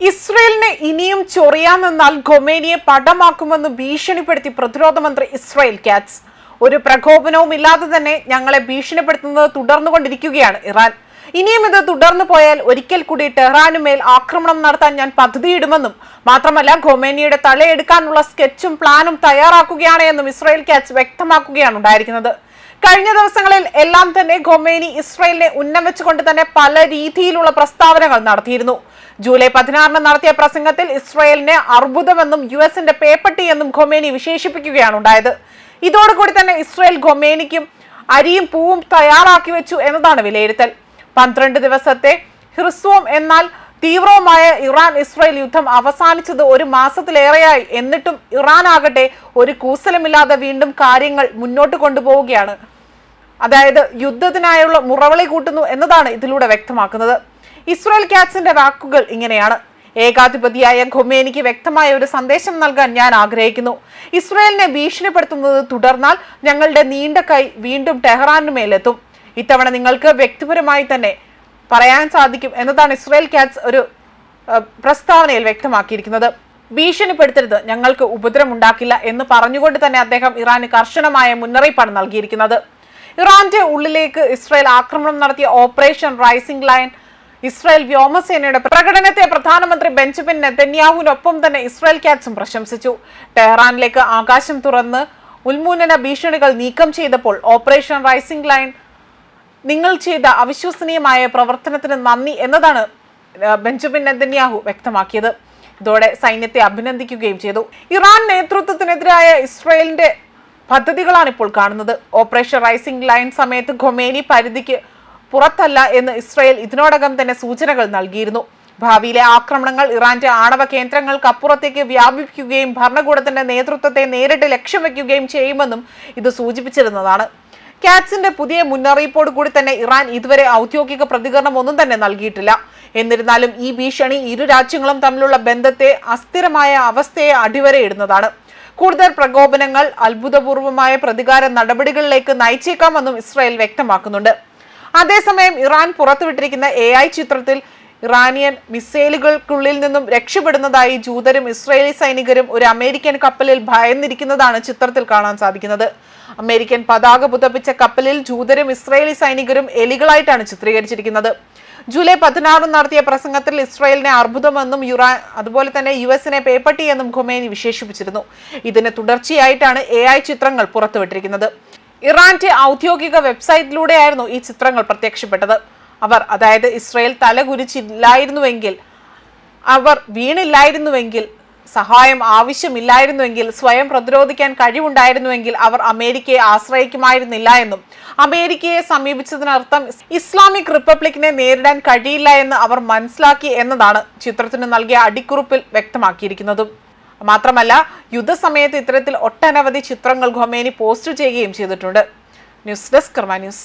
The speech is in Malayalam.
ഇസ്രയേലിനെ ഇനിയും ചൊറിയാമെന്നാൽ ഖൊമേനിയെ പടമാക്കുമെന്ന് ഭീഷണിപ്പെടുത്തി പ്രതിരോധ മന്ത്രി ഇസ്രായേൽ കാറ്റ്സ്. ഒരു പ്രകോപനവും ഇല്ലാതെ തന്നെ ഞങ്ങളെ ഭീഷണിപ്പെടുത്തുന്നത് തുടർന്നുകൊണ്ടിരിക്കുകയാണ് ഇറാൻ. ഇനിയും ഇത് തുടർന്നു പോയാൽ ഒരിക്കൽ കൂടി ടെഹ്റാനു മേൽ ആക്രമണം നടത്താൻ ഞാൻ പദ്ധതിയിടുമെന്നും മാത്രമല്ല ഖൊമേനിയുടെ തലയെടുക്കാനുള്ള സ്കെച്ചും പ്ലാനും തയ്യാറാക്കുകയാണ് എന്നും ഇസ്രായേൽ കാറ്റ്സ് വ്യക്തമാക്കുകയാണ് ഉണ്ടായിരിക്കുന്നത്. കഴിഞ്ഞ ദിവസങ്ങളിൽ എല്ലാം തന്നെ ഖൊമേനി ഇസ്രായേലിനെ ഉന്നം വെച്ചുകൊണ്ട് തന്നെ പല രീതിയിലുള്ള പ്രസ്താവനകൾ നടത്തിയിരുന്നു. ജൂലൈ പതിനാറിന് നടത്തിയ പ്രസംഗത്തിൽ ഇസ്രായേലിനെ അർബുദമെന്നും യു എസിന്റെ പേപ്പട്ടിയെന്നും ഖൊമേനി വിശേഷിപ്പിക്കുകയാണ് ഉണ്ടായത്. ഇതോടുകൂടി തന്നെ ഇസ്രായേൽ ഖൊമേനിക്കും അരിയും പൂവും തയ്യാറാക്കി വെച്ചു എന്നതാണ് വിലയിരുത്തൽ. പന്ത്രണ്ട് ദിവസത്തെ ഹ്രസ്വം എന്നാൽ തീവ്രവുമായ ഇറാൻ ഇസ്രായേൽ യുദ്ധം അവസാനിച്ചത് ഒരു മാസത്തിലേറെയായി. എന്നിട്ടും ഇറാൻ ആകട്ടെ ഒരു കൂസലമില്ലാതെ വീണ്ടും കാര്യങ്ങൾ മുന്നോട്ട് കൊണ്ടുപോവുകയാണ്. അതായത് യുദ്ധത്തിനായുള്ള മുറവിളി കൂട്ടുന്നു എന്നതാണ് ഇതിലൂടെ വ്യക്തമാക്കുന്നത്. ഇസ്രായേൽ ക്യാറ്റ്സിന്റെ വാക്കുകൾ ഇങ്ങനെയാണ്. ഏകാധിപതിയായ ഖൊമേനിക്ക് വ്യക്തമായ ഒരു സന്ദേശം നൽകാൻ ഞാൻ ആഗ്രഹിക്കുന്നു. ഇസ്രായേലിനെ ഭീഷണിപ്പെടുത്തുന്നത് തുടർന്നാൽ ഞങ്ങളുടെ നീണ്ട കൈ വീണ്ടും ടെഹ്റാനു മേലെത്തും. ഇത്തവണ നിങ്ങൾക്ക് വ്യക്തിപരമായി തന്നെ പറയാൻ സാധിക്കും എന്നതാണ് ഇസ്രായേൽ ക്യാറ്റ്സ് ഒരു പ്രസ്താവനയിൽ വ്യക്തമാക്കിയിരിക്കുന്നത്. ഭീഷണിപ്പെടുത്തരുത് ഞങ്ങൾക്ക് ഉപദ്രവമുണ്ടാക്കില്ല എന്ന് പറഞ്ഞുകൊണ്ട് തന്നെ അദ്ദേഹം ഇറാന് കർശനമായ മുന്നറിയിപ്പാണ് നൽകിയിരിക്കുന്നത്. ഇറാന്റെ ഉള്ളിലേക്ക് ഇസ്രായേൽ ആക്രമണം നടത്തിയ ഓപ്പറേഷൻ റൈസിംഗ് ലൈൻ ഇസ്രായേൽ വ്യോമസേനയുടെ പ്രകടനത്തെ പ്രധാനമന്ത്രി ബെഞ്ചമിൻ നെതന്യാഹുവിനൊപ്പം തന്നെ ഇസ്രായേൽ കാറ്റ്സും പ്രശംസിച്ചു. ടെഹ്റാനിലേക്ക് ആകാശം തുറന്ന് ഉന്മൂലന ഭീഷണികൾ നീക്കം ചെയ്തപ്പോൾ ഓപ്പറേഷൻ റൈസിംഗ് ലൈൻ നിങ്ങൾ ചെയ്ത അവിശ്വസനീയമായ പ്രവർത്തനത്തിന് നന്ദി എന്നതാണ് ബെഞ്ചമിൻ നെതന്യാഹു വ്യക്തമാക്കിയത്. ഇതോടെ സൈന്യത്തെ അഭിനന്ദിക്കുകയും ചെയ്തു. ഇറാൻ നേതൃത്വത്തിനെതിരായ ഇസ്രായേലിന്റെ പദ്ധതികളാണ് ഇപ്പോൾ കാണുന്നത്. ഓപ്പറേഷൻ റൈസിംഗ് ലൈൻ സമയത്ത് ഖൊമേനി പരിധിക്ക് പുറത്തല്ല എന്ന് ഇസ്രായേൽ ഇതിനോടകം തന്നെ സൂചനകൾ നൽകിയിരുന്നു. ഭാവിയിലെ ആക്രമണങ്ങൾ ഇറാന്റെ ആണവ കേന്ദ്രങ്ങൾക്ക് അപ്പുറത്തേക്ക് വ്യാപിപ്പിക്കുകയും ഭരണകൂടത്തിന്റെ നേതൃത്വത്തെ നേരിട്ട് ലക്ഷ്യം വെക്കുകയും ചെയ്യുമെന്നും ഇത് സൂചിപ്പിച്ചിരുന്നതാണ്. കാറ്റ്സിന്റെ പുതിയ മുന്നറിയിപ്പോട് കൂടി തന്നെ ഇറാൻ ഇതുവരെ ഔദ്യോഗിക പ്രതികരണം ഒന്നും തന്നെ നൽകിയിട്ടില്ല. എന്നിരുന്നാലും ഈ ഭീഷണി ഇരു രാജ്യങ്ങളും തമ്മിലുള്ള ബന്ധത്തെ അസ്ഥിരമായ അവസ്ഥയെ അടിവരയിടുന്നതാണ്. കൂടുതൽ പ്രകോപനങ്ങൾ അത്ഭുതപൂർവമായ പ്രതികാര നടപടികളിലേക്ക് നയിച്ചേക്കാമെന്നും ഇസ്രായേൽ വ്യക്തമാക്കുന്നുണ്ട്. അതേസമയം ഇറാൻ പുറത്തുവിട്ടിരിക്കുന്ന എ ഐ ചിത്രത്തിൽ ഇറാനിയൻ മിസൈലുകൾക്കുള്ളിൽ നിന്നും രക്ഷപ്പെടുന്നതായി ജൂതരും ഇസ്രായേലി സൈനികരും ഒരു അമേരിക്കൻ കപ്പലിൽ ഭയന്നിരിക്കുന്നതാണ് ചിത്രത്തിൽ കാണാൻ സാധിക്കുന്നത്. അമേരിക്കൻ പതാക പുതപ്പിച്ച കപ്പലിൽ ജൂതരും ഇസ്രായേലി സൈനികരും എലികളായിട്ടാണ് ചിത്രീകരിച്ചിരിക്കുന്നത്. ജൂലൈ പതിനാറിന് നടത്തിയ പ്രസംഗത്തിൽ ഇസ്രായേലിനെ അർബുദമെന്നും യുറാൻ അതുപോലെ തന്നെ യു എസിനെ പേപ്പട്ടിയെന്നും ഖൊമേനി വിശേഷിപ്പിച്ചിരുന്നു. ഇതിന് തുടർച്ചയായിട്ടാണ് എ ഐ ചിത്രങ്ങൾ പുറത്തുവിട്ടിരിക്കുന്നത്. ഇറാന്റെ ഔദ്യോഗിക വെബ്സൈറ്റിലൂടെയായിരുന്നു ഈ ചിത്രങ്ങൾ പ്രത്യക്ഷപ്പെട്ടത്. അവർ അതായത് ഇസ്രായേൽ തലകുരിച്ചില്ലായിരുന്നുവെങ്കിൽ അവർ വീണില്ലായിരുന്നുവെങ്കിൽ സഹായം ആവശ്യമില്ലായിരുന്നുവെങ്കിൽ സ്വയം പ്രതിരോധിക്കാൻ കഴിവുണ്ടായിരുന്നുവെങ്കിൽ അവർ അമേരിക്കയെ ആശ്രയിക്കുമായിരുന്നില്ല എന്നും. അമേരിക്കയെ സമീപിച്ചതിനർത്ഥം ഇസ്ലാമിക് റിപ്പബ്ലിക്കിനെ നേരിടാൻ കഴിയില്ല എന്ന് അവർ മനസ്സിലാക്കി എന്നതാണ് ചിത്രത്തിന് നൽകിയ അടിക്കുറിപ്പിൽ വ്യക്തമാക്കിയിരിക്കുന്നതും. മാത്രമല്ല യുദ്ധസമയത്ത് ഇത്തരത്തിൽ ഒട്ടനവധി ചിത്രങ്ങൾ ഖൊമേനി പോസ്റ്റ് ചെയ്യുകയും ചെയ്തിട്ടുണ്ട്. News desk news.